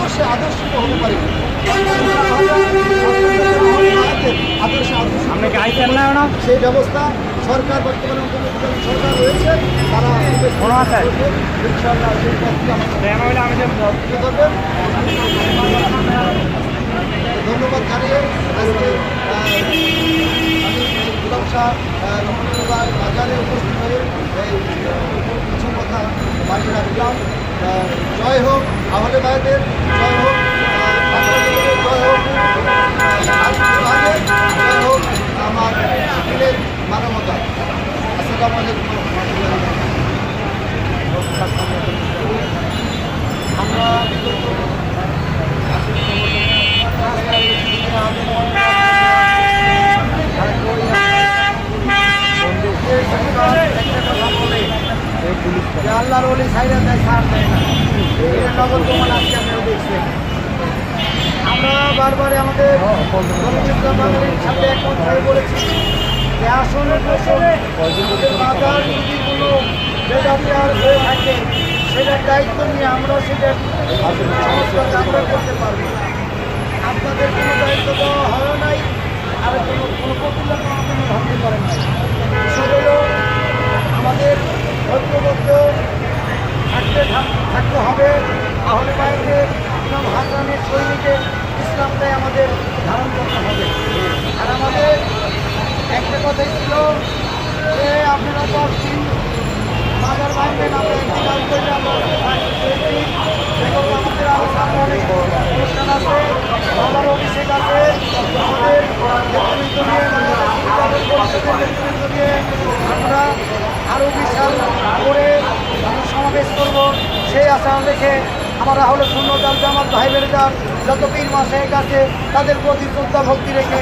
হতে পারি। আদর্শ আদর্শ আপনি কি আইতেন না না সেই ব্যবস্থা সরকার বর্তমানে সরকার রয়েছে। তারা সেই আমাদের ধন্যবাদ জানিয়ে আজকে আমি গুলাম শাহ বাজারে উপস্থিত হয়ে এই কিছু কথা বাড়ি রাখলাম। জয় হোক আহলে ভাইদের জয় হোক আহ, বাংলাদেশের জয় হোক আহ, আলহামদুলিল্লাহের জয় হোক আমার শিবিরের মানবতা আসসালামু আলাইকুম রহমতুল্লাহ আমরা বিগত আল্লাহর ওলি সাইরা দেয় দেয় নগর প্রমাণ আজকে আপনারা আমরা বারবার আমাদের বাঙালির সাথে একমত হয়ে বলেছি যে আসলে বাজার নীতিগুলো বেদাবিয়ার হয়ে থাকে, সেটার দায়িত্ব নিয়ে আমরা সেটা সংস্কার করতে পারব আপনাদের কোনো দায়িত্ব দেওয়া হয় নাই আর কোনো বিষয় হলো আমাদের ঐক্যবদ্ধ থাকতে থাক- থাকতে হবে। তাহলে বাইরে ইমাম হাসানের আমাদের ধারণ করতে হবে। আর আমাদের একটা কথাই ছিল যে আপনারা দশ দিন বাজার ভাঙবেন আমরা একদিন আসবেন আমাদের আরও অনুষ্ঠান আছে আমার অভিষেক আছে আমাদের নেতৃত্ব নিয়ে আমাদের শিক্ষাদের পরিষদের নেতৃত্ব নিয়ে আমরা আরও বিশাল করে সমাবেশ করব। সেই আশা রেখে আমার রাহুল শূন্যতার আমার ভাই বেড়ে যত পীর মাসে কাছে তাদের প্রতি শ্রদ্ধা ভক্তি রেখে